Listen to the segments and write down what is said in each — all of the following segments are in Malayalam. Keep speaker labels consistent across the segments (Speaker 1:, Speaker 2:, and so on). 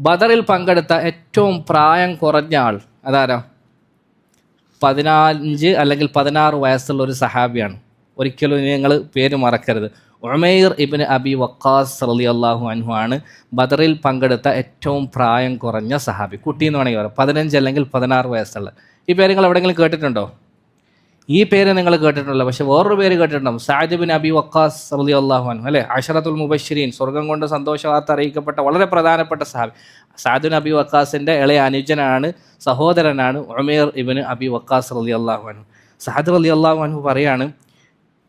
Speaker 1: ബദറിൽ പങ്കെടുത്ത ഏറ്റവും പ്രായം കുറഞ്ഞ ആൾ അതാരോ? പതിനാഞ്ച് അല്ലെങ്കിൽ പതിനാറ് വയസ്സുള്ള ഒരു സഹാബിയാണ്. ഒരിക്കലും നിങ്ങൾ പേര് മറക്കരുത്. ഉമൈർ ഇബിൻ അബി വക്കാസ് സലി അള്ളാഹു അൻഹു ആണ് ബദറിൽ പങ്കെടുത്ത ഏറ്റവും പ്രായം കുറഞ്ഞ സഹാബി. കുട്ടി എന്ന് വേണമെങ്കിൽ പറയാം. പതിനഞ്ച് അല്ലെങ്കിൽ പതിനാറ് വയസ്സുള്ള. ഈ പേര് നിങ്ങൾ എവിടെയെങ്കിലും കേട്ടിട്ടുണ്ടോ? ഈ പേര് നിങ്ങൾ കേട്ടിട്ടുണ്ടല്ലോ പക്ഷെ വേറൊരു പേര് കേട്ടിട്ടുണ്ടാവും. സാജിബിൻ ബിൻ അബി വക്കാസ് റലി അള്ളാഹു അൻഹു അല്ലേ? അഷറത്തുൽ മുബശ്ശിരീൻ സ്വർഗം കൊണ്ട് സന്തോഷ വാർത്ത അറിയിക്കപ്പെട്ട വളരെ പ്രധാനപ്പെട്ട സഹാബി സാദ് ബിൻ അബി വക്കാസിന്റെ ഇളയ അനുജനാണ് സഹോദരനാണ് Umer ibn Abi Waqqas Ali അള്ളാഹു അൻഹു. സാദ് റലി അള്ളാഹു അൻഹു പറയാണ്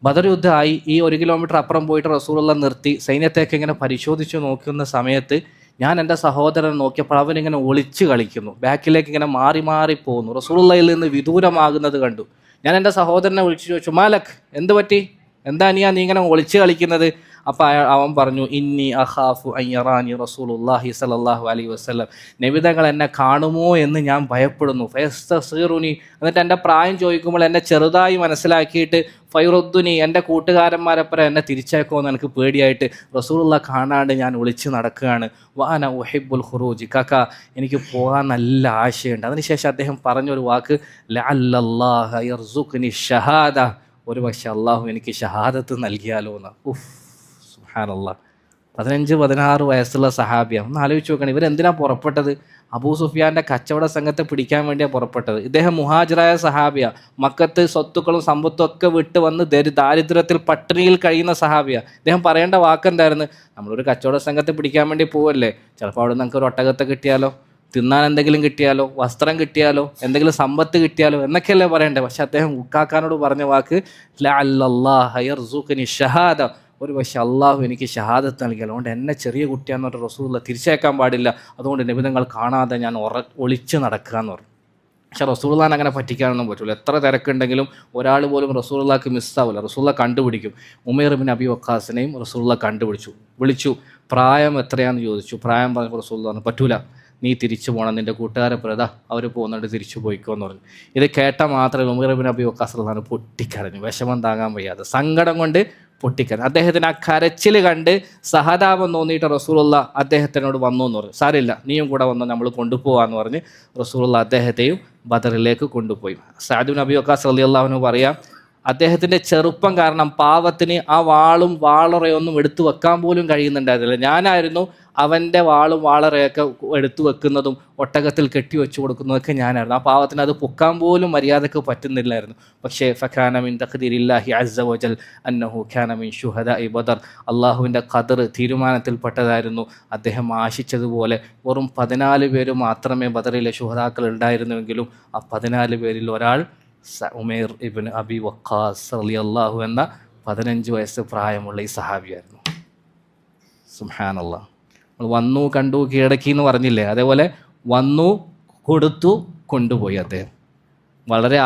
Speaker 1: ബദർ യുദ്ധമായി ഈ ഒരു കിലോമീറ്റർ അപ്പുറം പോയിട്ട് റസൂലുള്ള നിർത്തി സൈന്യത്തേക്ക് ഇങ്ങനെ പരിശോധിച്ചു നോക്കുന്ന സമയത്ത് ഞാൻ എന്റെ സഹോദരൻ നോക്കിയപ്പോൾ അവനിങ്ങനെ ഒളിച്ച് കളിക്കുന്നു. ബാക്കിലേക്ക് ഇങ്ങനെ മാറി മാറി പോകുന്നു. റസൂലുള്ളയിൽ നിന്ന് വിദൂരമാകുന്നത് കണ്ടു. ഞാൻ എന്റെ സഹോദരനെ വിളിച്ചു ചോദിച്ചു മാലക് എന്ത് പറ്റി? എന്താ നീ ഇങ്ങനെ ഒളിച്ച് കളിക്കുന്നത്? അപ്പോൾ അയാൾ അവൻ പറഞ്ഞു ഇന്നി അഹാഫു അയ്യറാനി റസൂലുല്ലാഹി സലല്ലാഹു അലൈ വസ്ലം നബിതകൾ എന്നെ കാണുമോ എന്ന് ഞാൻ ഭയപ്പെടുന്നു. ഫയസ്തീറുനി എന്നിട്ട് എന്റെ പ്രായം ചോദിക്കുമ്പോൾ എന്നെ ചെറുതായി മനസ്സിലാക്കിയിട്ട് ഫൈറുദ്ദുനി എന്റെ കൂട്ടുകാരന്മാരെപ്പറ എന്നെ തിരിച്ചേക്കുമെന്ന് എനിക്ക് പേടിയായിട്ട് റസൂലുള്ള കാണാണ്ട് ഞാൻ ഒളിച്ച് നടക്കുകയാണ്. വാന ഉഹിബുൽ ഖുറൂജ്. കാക്ക എനിക്ക് പോകാൻ നല്ല ആശയമുണ്ട് അതിനുശേഷം അദ്ദേഹം പറഞ്ഞൊരു വാക്ക് ലഅല്ലല്ലാഹ ഷഹാദ. ഒരു പക്ഷെ അള്ളാഹു എനിക്ക് ഷഹാദത്ത് നൽകിയാലോ എന്ന് ഉഫ് സുഹാനല്ല പതിനഞ്ച് പതിനാറ് വയസ്സുള്ള സഹാബിയാണ് ഒന്ന് ആലോചിച്ച് നോക്കണം ഇവരെന്തിനാണ് പുറപ്പെട്ടത്? അബൂ സുഫിയാന്റെ കച്ചവട സംഘത്തെ പിടിക്കാൻ വേണ്ടിയാണ് പുറപ്പെട്ടത്. ഇദ്ദേഹം മുഹാജറായ സഹാബിയ. മക്കത്ത് സ്വത്തുക്കളും സമ്പത്തും ഒക്കെ വിട്ട് വന്ന് ദരി ദാരിദ്ര്യത്തിൽ പട്ടിണിയിൽ കഴിയുന്ന സഹാബിയ. ഇദ്ദേഹം പറയേണ്ട വാക്കെന്തായിരുന്നു? നമ്മളൊരു കച്ചവട സംഘത്തെ പിടിക്കാൻ വേണ്ടി പോവല്ലേ? ചിലപ്പോൾ അവിടെ നമുക്ക് ഒരു ഒട്ടകത്തെ കിട്ടിയാലോ? തിന്നാൻ എന്തെങ്കിലും കിട്ടിയാലോ? വസ്ത്രം കിട്ടിയാലോ? എന്തെങ്കിലും സമ്പത്ത് കിട്ടിയാലോ? എന്നൊക്കെയല്ലേ പറയണ്ടേ? പക്ഷെ അദ്ദേഹം ഉക്കാക്കാനോട് പറഞ്ഞ വാക്ക് ലാഹി ഷഹാദ. ഒരു പക്ഷെ അള്ളാഹു എനിക്ക് ഷഹാദത്ത് നൽകി. അതുകൊണ്ട് എന്നെ ചെറിയ കുട്ടിയാന്ന് പറഞ്ഞ റസൂല്ല തിരിച്ചേക്കാൻ പാടില്ല. അതുകൊണ്ട് നിബിധങ്ങൾ കാണാതെ ഞാൻ ഉറ ഒളിച്ച് നടക്കുക എന്ന് പറഞ്ഞു. പക്ഷേ റസൂള്ളാൻ അങ്ങനെ പറ്റിക്കാനൊന്നും പറ്റില്ല എത്ര തിരക്കുണ്ടെങ്കിലും ഒരാൾ പോലും റസൂള്ളാക്ക് മിസ്സാവില്ല റസൂള്ള കണ്ടുപിടിക്കും. ഉമേർ ബിൻ അബി വക്കാസിനെയും റസൂള്ള കണ്ടുപിടിച്ചു. വിളിച്ചു പ്രായം എത്രയാണെന്ന് ചോദിച്ചു. പ്രായം പറഞ്ഞപ്പോൾ റസൂള്ള പറഞ്ഞു പറ്റൂല. നീ തിരിച്ചു പോകണം നിന്റെ കൂട്ടുകാരെ പ്രത അവർ പോകുന്നുണ്ട്. തിരിച്ചു പോയിക്കോ എന്ന് പറഞ്ഞു. ഇത് കേട്ട മാത്രമേ ഉമേർ ബിൻ അബി വക്കാസ് പൊട്ടിക്കരഞ്ഞു. വിഷമം താങ്ങാൻ വയ്യാതെ. സങ്കടം കൊണ്ട് പൊട്ടിക്കരഞ്ഞു അദ്ദേഹത്തിന് ആ കരച്ചിൽ കണ്ട് സഹതാപം തോന്നിയിട്ട് റസൂലുള്ള അദ്ദേഹത്തിനോട് വന്നു എന്ന് പറഞ്ഞു. സാരില്ല നീയും കൂടെ വന്നു നമ്മൾ കൊണ്ടുപോകാമെന്ന് പറഞ്ഞ് റസൂലുള്ള അദ്ദേഹത്തെയും ബദറിലേക്ക് കൊണ്ടുപോയി. സാദു നബി വക്കാസ് അലി അള്ളാഹുനു പറയാം അദ്ദേഹത്തിന്റെ ചെറുപ്പം കാരണം പാവത്തിന് ആ വാളും വാളറയൊന്നും എടുത്തു വെക്കാൻ പോലും കഴിയുന്നുണ്ടായിരുന്നില്ല. ഞാനായിരുന്നു അവന്റെ വാളും വാളറയൊക്കെ എടുത്തു വെക്കുന്നതും ഒട്ടകത്തിൽ കെട്ടി വെച്ചു കൊടുക്കുന്നതൊക്കെ ഞാനായിരുന്നു. ആ പാവത്തിന് അത് പൊക്കാൻ പോലും മര്യാദയ്ക്ക് പറ്റുന്നില്ലായിരുന്നു. പക്ഷേ ഫഖാനമിൻ തഖദീരില്ലാഹി അസ്സ വജൽ അന്നഹു ഖാനമിൻ ഷുഹദ ഇ ബദർ. അള്ളാഹുവിന്റെ ഖദർ തീരുമാനത്തിൽപ്പെട്ടതായിരുന്നു. അദ്ദേഹം ആശിച്ചതുപോലെ വെറും പതിനാല് പേര് മാത്രമേ ബദറിലെ ഷുഹദാക്കൾ ഉണ്ടായിരുന്നുവെങ്കിലും ആ പതിനാല് പേരിൽ ഒരാൾ ഉമേർ ഇബിൻ അബി വക്കാസ് അലി അള്ളാഹു എന്ന പതിനഞ്ച് വയസ്സ് പ്രായമുള്ള ഈ സഹാബിയായിരുന്നു. സുഹാനല്ല നമ്മൾ വന്നു കണ്ടു കീഴടക്കി എന്ന് പറഞ്ഞില്ലേ? അതേപോലെ വന്നു കൊടുത്തു കൊണ്ടുപോയി അദ്ദേഹം. വളരെ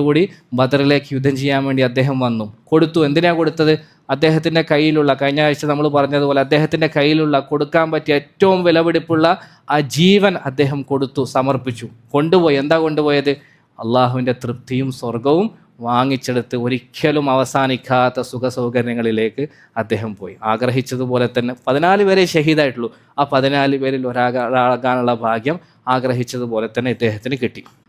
Speaker 1: കൂടി ബദറിലേക്ക് യുദ്ധം ചെയ്യാൻ വേണ്ടി അദ്ദേഹം വന്നു. കൊടുത്തു. എന്തിനാണ് കൊടുത്തത്? അദ്ദേഹത്തിന്റെ കയ്യിലുള്ള കഴിഞ്ഞ ആഴ്ച നമ്മൾ പറഞ്ഞതുപോലെ അദ്ദേഹത്തിന്റെ കയ്യിലുള്ള കൊടുക്കാൻ പറ്റിയ ഏറ്റവും വിലപിടിപ്പുള്ള ആ ജീവൻ അദ്ദേഹം കൊടുത്തു സമർപ്പിച്ചു. കൊണ്ടുപോയി. എന്താ കൊണ്ടുപോയത്? അള്ളാഹുവിന്റെ തൃപ്തിയും സ്വർഗവും വാങ്ങിച്ചെടുത്ത് ഒരിക്കലും അവസാനിക്കാത്ത സുഖസൗകര്യങ്ങളിലേക്ക് അദ്ദേഹം പോയി. ആഗ്രഹിച്ചതുപോലെ തന്നെ പതിനാല് പേരെ ഷഹീദായിട്ടുള്ളൂ. ആ പതിനാല് പേരിൽ ഒരാകാനുള്ള ഭാഗ്യം ആഗ്രഹിച്ചതുപോലെ തന്നെ ഇദ്ദേഹത്തിന് കിട്ടി.